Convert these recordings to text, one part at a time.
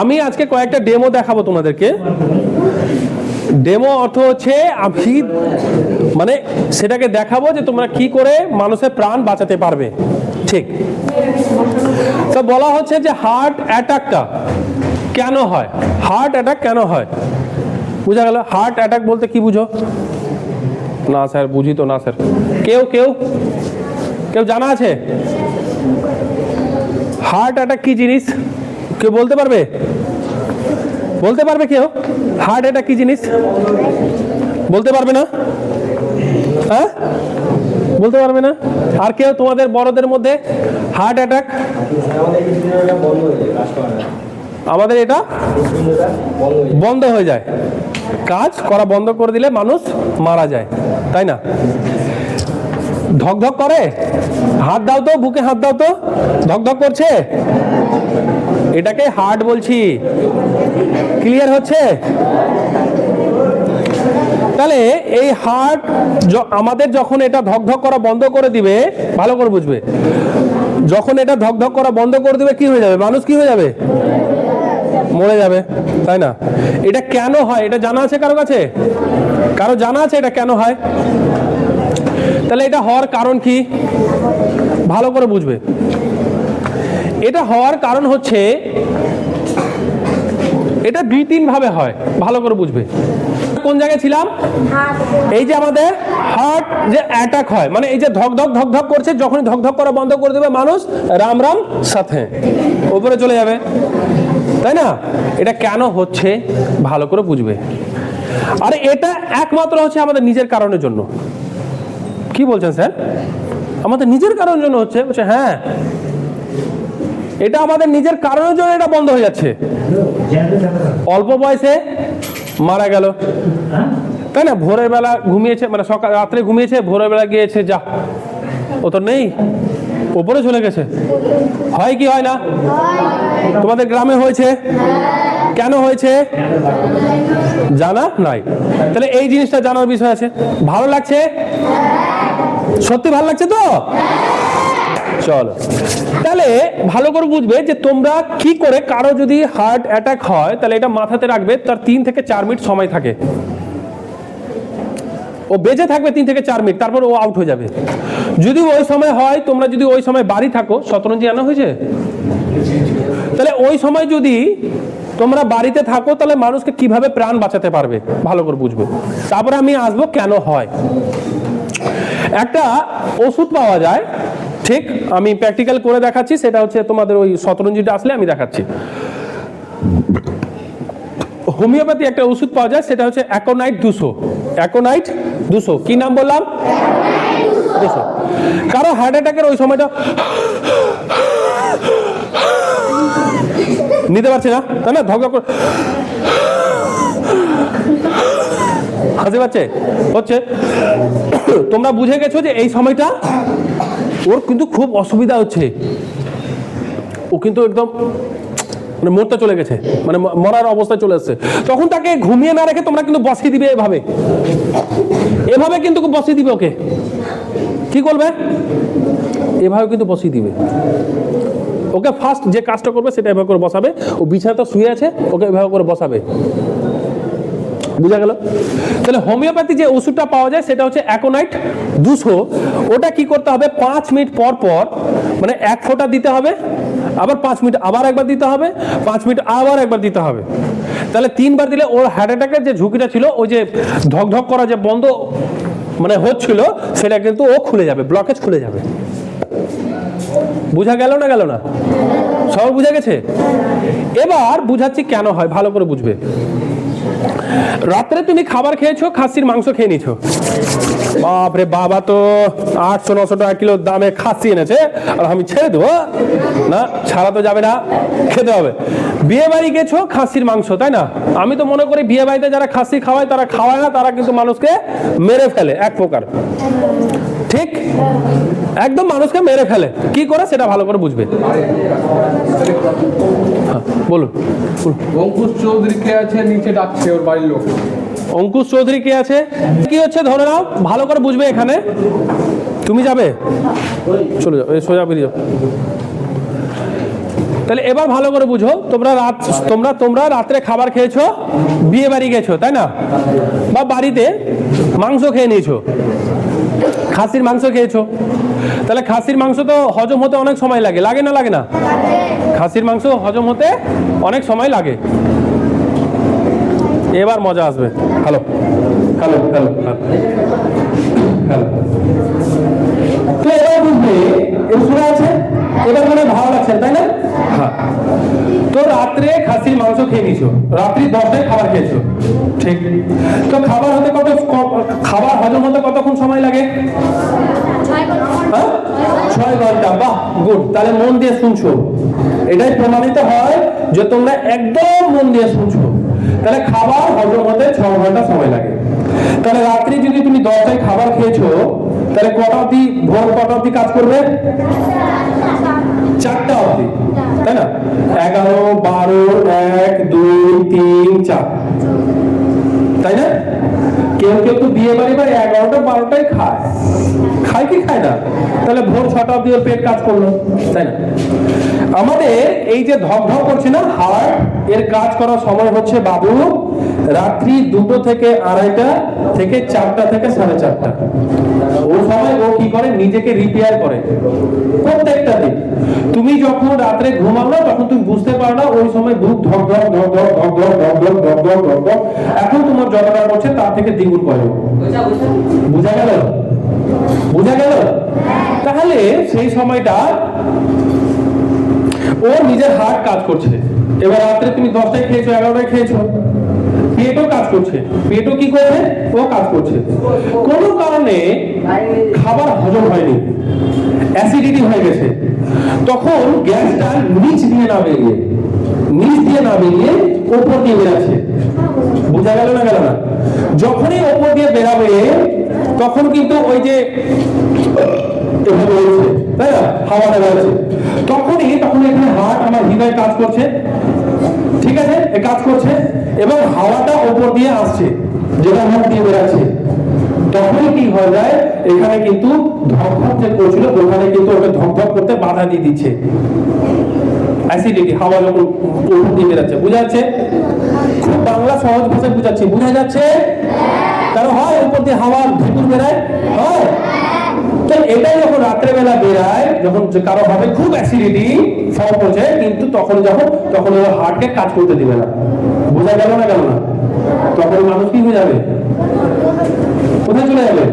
আমি আজকে কয়েকটা ডেমো দেখাবো তোমাদেরকে। ডেমো অর্থ হচ্ছে আমি মানে সেটাকে দেখাবো যে তোমরা কি করে মানুষের প্রাণ বাঁচাতে পারবে। ঠিক। তো বলা হচ্ছে যে হার্ট অ্যাটাকটা কেন হয়? হার্ট অ্যাটাক কেন হয়? বুঝা গেল? হার্ট অ্যাটাক বলতে কি বুঝো? না স্যার, বুঝি তো না স্যার। কেউ কেউ? কেউ জানা আছে? হার্ট অ্যাটাক কি জিনিস? কেউ বলতে পারবে? বলতে পারবে কেউ? হার্ট অ্যাটাক কি জিনিস? বলতে পারবে না? হ্যাঁ? বলতে পারবে না? আর কেউ তোমাদের বড়দের মধ্যে হার্ট অ্যাটাক আমাদের এটা বন্ধ হয়ে যায়। কাজ করা বন্ধ করে দিলে মানুষ মারা যায়, তাই না? ধক ধক করে? হাত দাও তো, বুকে হাত দাও তো। ধক ধক করছে? এটাকে হার্ট বলছি। ক্লিয়ার হচ্ছে? তাহলে এই হার্ট আমাদের যখন এটা ধক ধক করা বন্ধ করে দিবে, ভালো করে বুঝবে। যখন এটা ধক ধক করা বন্ধ করে দিবে, কি হয়ে যাবে? মানুষ কি হয়ে যাবে? মরে যাবে, তাই না? এটা কেন হয়? এটা জানা আছে কারও কাছে? কারও জানা আছে এটা কেন হয়? তাহলে এটা হওয়ার কারণ কি? ভালো করে বুঝবে। এটা হওয়ার কারণ হচ্ছে, এটা দুই তিন ভাবে হয়, ভালো করে বুঝবে। কোন জায়গায় ছিলাম? এই যে আমাদের হার্ট যে অ্যাটাক হয় মানে এই যে ধক ধক ধক ধক করছে, যখনই ধক ধক করা বন্ধ করে দেবে মানুষ, রাম রাম সাথে। উপরে চলে যাবে। তাই না? এটা কেন হচ্ছে? ভালো করে বুঝবে। আর এটা একমাত্র হচ্ছে আমাদের নিজের কারণের জন্য। কি বলছেন স্যার? আমাদের নিজের কারণের জন্য হচ্ছে হ্যাঁ এটা আমাদের নিজের কারণের জন্য এটা বন্ধ হয়ে যাচ্ছে। অল্প বয়সে মারা গেল। তাই না? ভোরের বেলা ঘুমিয়েছে মানে সকাল, রাত্রে ঘুমিয়েছে, ভোরের বেলা গিয়েছে, যা। ও তো নেই। ওপরে চলে গেছে। হয় কি হয় না? তোমাদের গ্রামে হয়েছে? কেন হয়েছে? জানা নাই। তাহলে এই জিনিসটা জানার বিষয় আছে। ভালো লাগছে? সত্যি ভালো লাগছে তো? চলো। তাহলে ভালো করে বুঝবে যে তোমরা কি করে কারও যদি হার্ট অ্যাটাক হয়, তাহলে এটা মাথাতে রাখবে, তার তিন থেকে চার মিনিট সময় থাকে। ও বেঁচে থাকবে তিন থেকে চার মিনিট, তারপর ও আউট হয়ে যাবে। যদি ওই সময় হয়, তোমরা যদি ওই সময় বাড়ি থাকো শতরঞ্জি আনা হয়েছে? তাহলে ওই সময় যদি তোমরা বাড়িতে থাকো, তাহলে মানুষকে কীভাবে প্রাণ বাঁচাতে পারবে? ভালো করে বুঝবে। তারপরে আমি আসব কেন হয়। একটা ওষুধ পাওয়া যায় ঠিক, আমি প্র্যাকটিক্যাল করে দেখাচ্ছি, সেটা হচ্ছে তোমাদের ওই শতরঞ্জিটা আসলে আমি দেখাচ্ছি। হোমিওপ্যাথি একটা ওষুধ পাওয়া যায়, সেটা হচ্ছে অ্যাকোনাইট দুশো। অ্যাকোনাইট দুশো, কি নাম বললাম? দুশো। কারও হার্ট অ্যাটাকের ওই সময়টা নিতে পারছি না, তাই না? ধক করে হাসি পাচ্ছে? হচ্ছে, তোমরা বুঝে গেছো যে এই সময়টা ওর কিন্তু খুব অসুবিধা হচ্ছে। ও কিন্তু একদম মানে মরতে চলে গেছে মানে মরার অবস্থায় চলে এসেছে তখন তাকে ঘুমিয়ে না রেখে তোমরা কিন্তু বসিয়ে দিবে এভাবে। এভাবে কিন্তু বসিয়ে দিবে ওকে। কি করবে? এভাবে কিন্তু বসিয়ে দিবে। ওকে ফার্স্ট যে কাজটা করবে সেটা এভাবে করে বসাবে। ও বিছানাটা শুয়ে আছে, ওকে এভাবে করে বসাবে। বুঝা গেল? তাহলে হোমিওপ্যাথি যে ওষুধটা পাওয়া যায় সেটা হচ্ছে অ্যাকোনাইট দুশো। ওটা কি করতে হবে? পাঁচ মিনিট পর পর মানে এক ফোঁটা দিতে হবে, আবার পাঁচ মিনিট আবার একবার দিতে হবে, পাঁচ মিনিট আবার একবার দিতে হবে। তাহলে তিনবার দিলে ওর হার্ট অ্যাটাকের যে ঝুঁকিটা ছিল, ওই যে ধক ধক করা যে বন্ধ মানে হচ্ছিল, সেটা কিন্তু ও খুলে যাবে ব্লকেজ খুলে যাবে। বুঝা গেল না গেল না? সব বুঝা গেছে? এবার বুঝাচ্ছি কেন হয়, ভালো করে বুঝবে। রাত্রে তুমি খাবার খেয়েছো, খাসির মাংস খেয়ে নিছো। বাপরে বাবা তো আটশো, নশো টাকা কিলো দামে খাসি এনেছে, আর আমি ছেড়ে দেবো না, ছাড়া তো যাবে না, খেতে হবে। বিয়ে বাড়ি গেছো, খাসির মাংস, তাই না? আমি তো মনে করি বিয়ে বাড়িতে যারা খাসি খাওয়ায়, তারা খাওয়ায় না, তারা কিন্তু মানুষকে মেরে ফেলে, এক প্রকার। ঠিক? একদম মানুষকে মেরে ফেলে। কি করে? সেটা ভালো করে বুঝবে। হ্যাঁ, বলুন। বলুন অঙ্কুশ চৌধুরী কে আছে? নিচে ডাকছে ওর বাড়ির লোক। অঙ্কুশ চৌধুরী কে আছে? কি হচ্ছে? ধরে নাও। ভালো করে বুঝবে এখানে। তুমি যাবে? চলে যাও। সোজা বেরিয়ে যাও। তাহলে এবার ভালো করে বুঝো। তোমরা রাত তোমরা তোমরা রাত্রে খাবার খেয়েছো বিয়ে বাড়ি গেছো তাই না? বা বাড়িতে মাংস খেয়ে নিয়েছো। খাসির মাংস খেয়েছো? তাহলে খাসির মাংস তো হজম হতে অনেক সময় লাগে। লাগে না লাগে না? খাসির মাংস হজম হতে অনেক সময় লাগে। এবার মজা আসবে। হ্যালো হ্যালো হ্যালো হ্যালো এবার বুঝবে এবার মনে ভালো লাগছে, তাই না? হ্যাঁ। তো রাত্রে খাসির মাংস খেয়ে নিছো রাত্রি দশটায় খাবার খেয়েছো। ঠিক। তো খাবার হতে কত খাবার হজম হতে কতক্ষণ সময় লাগে? হ্যাঁ? ছয় ঘণ্টা। বাহ গুড। তাহলে মন দিয়ে শুনছো। এটাই প্রমাণিত হয় যে তোমরা একদম মন দিয়ে শুনছো। তাহলে খাবার হজম হতে ছ ঘণ্টা সময় লাগে। তাহলে রাত্রি যদি তুমি দশটায় খাবার খেয়েছো তাহলে কটা অবধি ভোর কটা অবধি কাজ করবে? চারটা অবধি। তাই না? এগারো, বারো, এক, দুই, তিন, চার। তাই না? কেউ কেউ তো বিয়ে বাড়ি বা এগারোটা বারোটায় খায়। খায় কি খায় না? তাহলে ভোর ছটা অব্দি পেট কাজ করল, তাই না? আমাদের এই যে ধক ধক করছে না হার্ট এর কাজ করার সময় হচ্ছে বাবু রাত্রি দুটো থেকে আড়াইটা থেকে চারটা থেকে সাড়ে চারটা। ওই সময় ও কি করে? নিজেকে রিপেয়ার করে। রাত্রে ঘুমাও না তখন তুমি বুঝতে পারো না ওই সময় বুক ধক ধক ধক ধক ধক ধক ধক ধক ধক ধক ধক ধক এখন তোমার যতটা করছে তার থেকে দ্বিগুণ করে বুঝা গেল বুঝা গেল তাহলে সেই সময়টা ও নিজের হার্ট কাজ করছে এবার রাত্রে তুমি দশটায় খেয়েছো এগারোটায় খেয়েছো পেটও কাজ করছে পেটও কি করছে ও কাজ করছে কোনো কারণে খাবার হজম হয়নি অ্যাসিডিটি হয়ে গেছে। তখন গ্যাসটা নিচ দিয়ে না বেরিয়ে, নিচ দিয়ে না বেরিয়ে ওপর দিয়ে বেরাচ্ছে। বোঝা গেল না গেল না? যখনই ওপর দিয়ে বেরাবে, তখন কিন্তু ওই যে তাই না? হাওয়াটা রয়েছে তখনই, তখন এখানে হার্ট আমার হৃদয় কাজ করছে। ঠিক আছে? কাজ করছে। এবং হাওয়াটা ওপর দিয়ে আসছে, যেটা মুখ দিয়ে বেরাচ্ছে। হয়ে যায়, এখানে কিন্তু ধকধক যে করছিল, ওখানে কিন্তু ওকে ধকধক করতে বাধা দিয়ে দিচ্ছে। অ্যাসিডিটি হাওয়া যখন উপর দিয়ে বেরাচ্ছে যাচ্ছে? খুব বাংলা সহজ ভাষায় বুঝাচ্ছি, বুঝা যাচ্ছে? কারণ হয়? উপর দিয়ে ভেতর বেরায় হয়? তো যখন বেরায় যখন কারও হবে খুব অ্যাসিডিটি ফর্ম করছে কিন্তু তখন যখন, তখন ওর হার্টকে কাজ করতে দিবে না। বোঝা গেল না গেল না? তখন মানুষ কি হয়ে যাবে? কোথায় চলে যাবে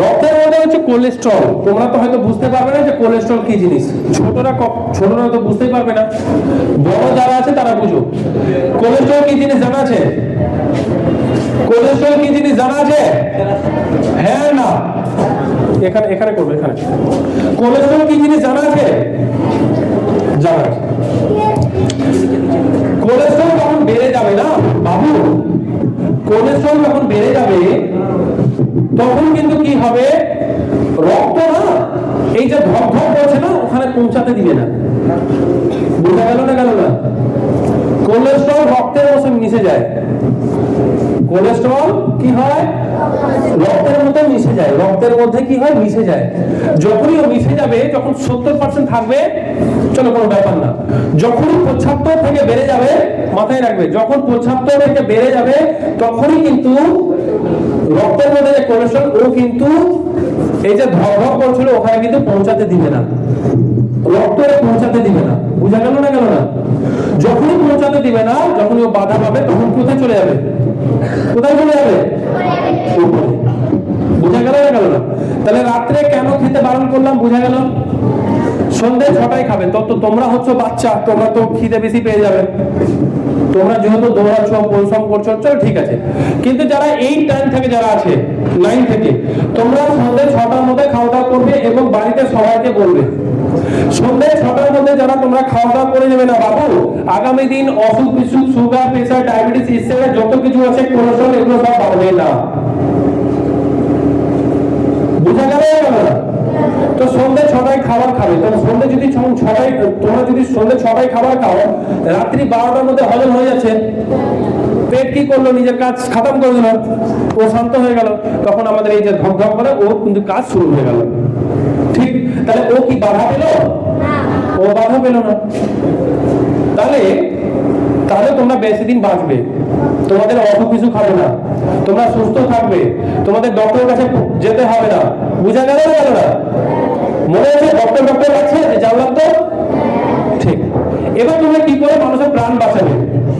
রক্তের মধ্যে হচ্ছে কোলেস্ট্রল তোমরা তো হয়তো বুঝতে পারবে না যে কোলেস্ট্রল কি জিনিস। ছোটরা ছোটরা তো বুঝতেই পারবে না। বড় যারা আছে, তারা বুঝো। কোলেস্ট্রল কি জিনিস জানা আছে? কোলেস্ট্রল কি জিনিস জানা আছে? হ্যাঁ না। এখানে এখানে করবে, এখানে। কোলেস্ট্রল কি জিনিস জানা আছে? জানা আছে। মিশে যায়। কোলেস্ট্রল কি হয়? রক্তের মধ্যে মিশে যায়। রক্তের মধ্যে কি হয়? মিশে যায়। যখনই ও মিশে যাবে, যখন সত্তর পার্সেন্ট থাকবে, চলো কোনো ব্যাপার না। যখনই পঁচাত্তর থেকে বেড়ে যাবে, মাথায় রাখবে, যখন পঁচাত্তর থেকে বেড়ে যাবে, তখনই কিন্তু রক্তের মধ্যে যে কোলেস্ট্রল ও কিন্তু এই যে ধক করছিল, ওখানে কিন্তু পৌঁছাতে দিবে না। রক্তরে পৌঁছাতে দিবে না। বুঝা গেল না গেল না? যখনই পৌঁছাতে দিবে না, যখনই ও বাধা পাবে, তখন কোথায় চলে যাবে? কোথায় চলে যাবে। বুঝা গেল না গেল না? তাহলে রাত্রে কেন খেতে বারণ করলাম? বুঝা গেল? সন্ধ্যে ছটায় খাবে। তো তো তোমরা হচ্ছে বাচ্চা, তোমরা তো খিদে বেশি পেয়ে যাবে। তোমরা যেহেতু দৌড়াচ্ছ পরিশ্রম করছ, চলো ঠিক আছে। কিন্তু যারা এই টাইম থেকে যারা আছে নাইন থেকে, তোমরা সন্ধ্যে ছটার মধ্যে খাওয়া দাওয়া করবে এবং বাড়িতে সবাইকে বলবে। সন্ধ্যে ছটার মধ্যে যারা তোমরা খাওয়া দাওয়া করে নেবে না, বাবু, আগামী দিন অসুখ, বিসুখ, সুগার প্রেসার ডায়াবেটিস ইত্যাদি যত কিছু আছে কোলেস্ট্রল এগুলো সব বাড়বে না। বুঝা গেল? তো সন্ধ্যে ছটায় খাবার খাবে। সন্ধ্যে যদি ছটায়, তোমরা যদি সন্ধ্যে ছটায় খাবার খাও, রাত্রি বারোটার মধ্যে হজম হয়ে যাচ্ছে। পেট কি করল? নিজের কাজ খতম করে দিল। ও শান্ত হয়ে গেল। তখন আমাদের এই যে ধক ধক করে, ও কিন্তু কাজ শুরু হয়ে গেল। তাহলে ও কি বাধা পেল? ও বাধা পেল না। তাহলে তাহলে তোমরা বেশি দিন বাঁচবে। তোমাদের অসুখ কিছু খাবে না। তোমরা সুস্থ থাকবে। তোমাদের ডক্টরের কাছে যেতে হবে না। বুঝা গেল না গেল না মনে আছে ডক্টর ডক্টর আছে? যে জানলাম তো? ঠিক। এবার তোমরা কি করে মানুষের প্রাণ বাঁচাবে?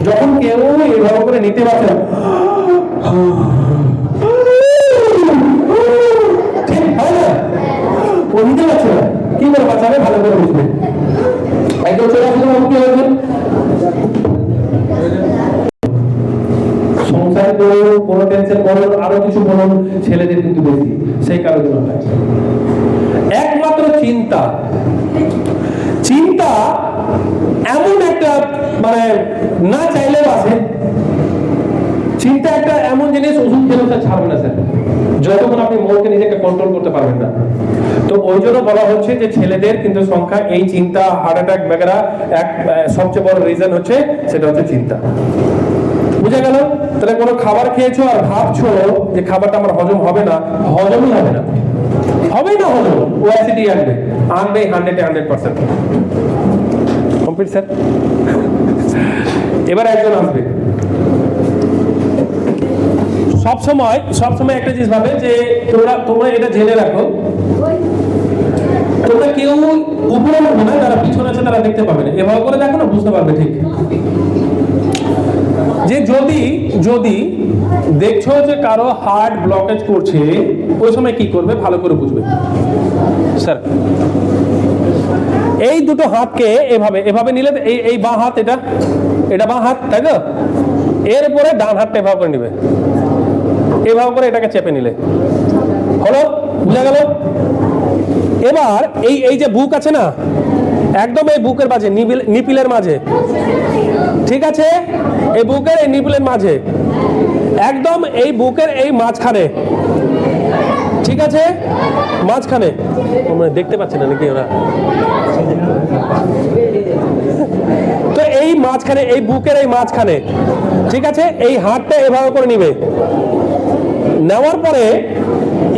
যখন কেউ এভাবে করে নিতে পারছে করে বাঁচাবে ভালো করে বুঝবে। একদম চলে আসলে কি সংসার করুন কোনো টেনশন করুন আরও কিছু বলুন ছেলেদের কিন্তু বেশি, সেই কারণে হয় একমাত্র চিন্তা। চিন্তা এমন একটা মানে না চাইলেও আছে চিন্তা একটা এমন জিনিস ওষুধ খেলেও তা ছাড়বে না স্যার। যতক্ষণ আপনি মনকে নিজেকে কন্ট্রোল করতে পারবেন না। তো ওই জন্য বলা হচ্ছে যে ছেলেদের কিন্তু সংখ্যা এই চিন্তা হার্ট অ্যাটাক বেগারা এক সবচেয়ে বড় রিজন হচ্ছে সেটা হচ্ছে চিন্তা। বুঝা গেল? তাহলে কোনো খাবার খেয়েছো আর ভাবছ যে খাবারটা আমার হজম হবে না, হজমই হবে না। হবেই না হজম? ও অ্যাসিডি আনবে আনবে hundred hundred percent complete sir এবার একজন আসবে। সব সময় সব সময় একটা জিনিস ভাবে যে তোমরা তোমরা এটা জেনে রাখো। তোমরা কেউ উপরে উঠবে না, যারা পিছনে আছে তারা দেখতে পাবে না। এভাবে করে দেখো না, বুঝতে পারবে ঠিক। যে যদি যদি দেখছ যে কারও হার্ট ব্লকেজ করছে, ওই সময় কি করবে? ভালো করে বুঝবে। স্যার, এই দুটো হাতকে এভাবে এভাবে নিলে এই এই বাঁ হাত এটা এটা বাঁ হাত, তাই তো? এরপরে ডান হাতটা এভাবে করে নিবে। এভাবে করে এটাকে চেপে নিলে। হলো? বুঝা গেল? এবার এই এই যে বুক আছে না, একদম এই বুকের মাঝে নিপিলের মাঝে। ঠিক আছে? এই বুকের, এই নিপিলের মাঝে। একদম এই বুকের এই মাঝখানে। ঠিক আছে? মাঝখানে। দেখতে পাচ্ছি না নাকি ওরা? তো এই মাঝখানে, এই বুকের এই মাঝখানে, ঠিক আছে? এই হাতটা এভাবে করে নিবে। নেওয়ার পরে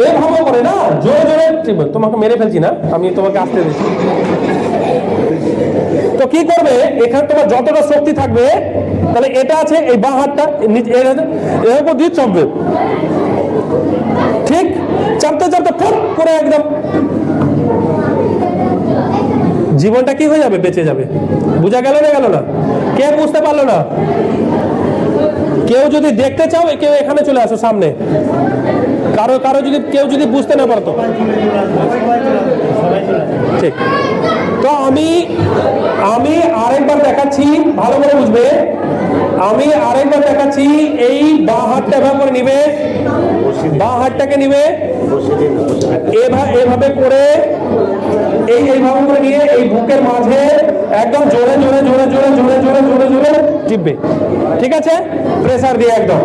এভাবে করে না, জোরে জোরে তোমাকে মেরে ফেলছি না, আমি তোমাকে আসতে দিচ্ছি। তো কি করবে? এখানে তোমার যতটা শক্তি থাকবে, তাহলে এটা আছে, এই বাঁ হাতটা এর দিয়ে চাপবে ঠিক, চাপতে চাপতে ফুট করে একদম জীবনটা কি হয়ে যাবে? বেঁচে যাবে। বোঝা গেল না গেল না? কে বুঝতে পারল না। কেউ যদি দেখতে চাও কেউ এখানে চলে আসো, সামনে। কারও কারও যদি, কেউ যদি বুঝতে না পারতো। ঠিক। তো আমি আমি আরেকবার দেখাচ্ছি, ভালো করে বুঝবে। আমি আরেকবার দেখাচ্ছি এই বাঁ হাতটা এভাবে করে নিবে। বা হাতটাকে নিবে। এভাবে করে এই এইভাবে করে নিয়ে এই বুকের মাঝে একদম জোরে জোরে জোরে জোরে জোরে জোরে জোরে জোরে টিপবে ঠিক আছে? প্রেসার দিয়ে একদম।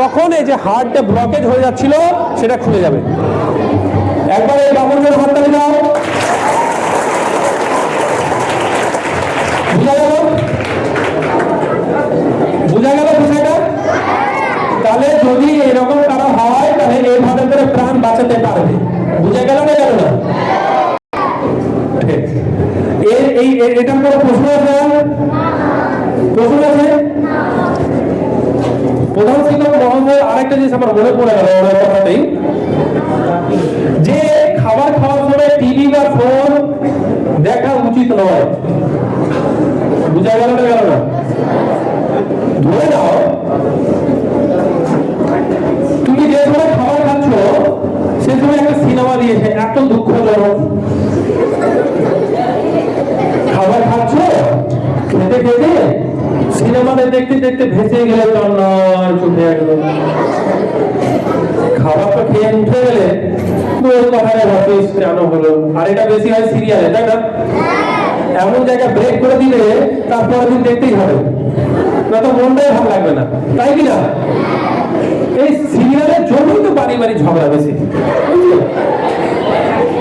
তখন এই যে হার্টটা ব্লকেজ হয়ে যাচ্ছিল সেটা খুলে যাবে। একবার এই বাবুর হাতটা দাও বুঝা গেল বুঝা গেল বিষয়টা তাহলে যদি এরকম কারও হয় তাহলে এইভাবে করে প্রাণ বাঁচাতে পারবে বুঝা গেল না গেল না ঠিক। এর এই এ- এটার কোনো প্রশ্ন আছে প্রশ্ন আছে? প্রধান শিক্ষক মহোদয়, আরেকটা জিনিস আমার মনে পড়ে গেল ওনার কথাতেই। যে খাবার খাওয়ার সময় টিভি বা ফোন দেখা উচিত নয়। বুঝা গেল না গেল না? ধরে নাও, তুমি যে সময় খাবার খাচ্ছ, সে সময় একটা সিনেমা দিয়েছে, এত দুঃখজনক। দেখতে দেখতে ভেসে গেলে কান্নার চোখে একদম খাবার তো খেয়ে উঠে গেলে হলো। আর এটা বেশি হয় সিরিয়ালে তাই না? এমন জায়গায় ব্রেক করে দিলে তারপরের দিন দেখতেই হবে। না তো মনটাই ভালো লাগবে না, তাই কি না? এই সিরিয়ালের জন্যই তো বাড়ি বাড়ি ঝগড়া বেশি?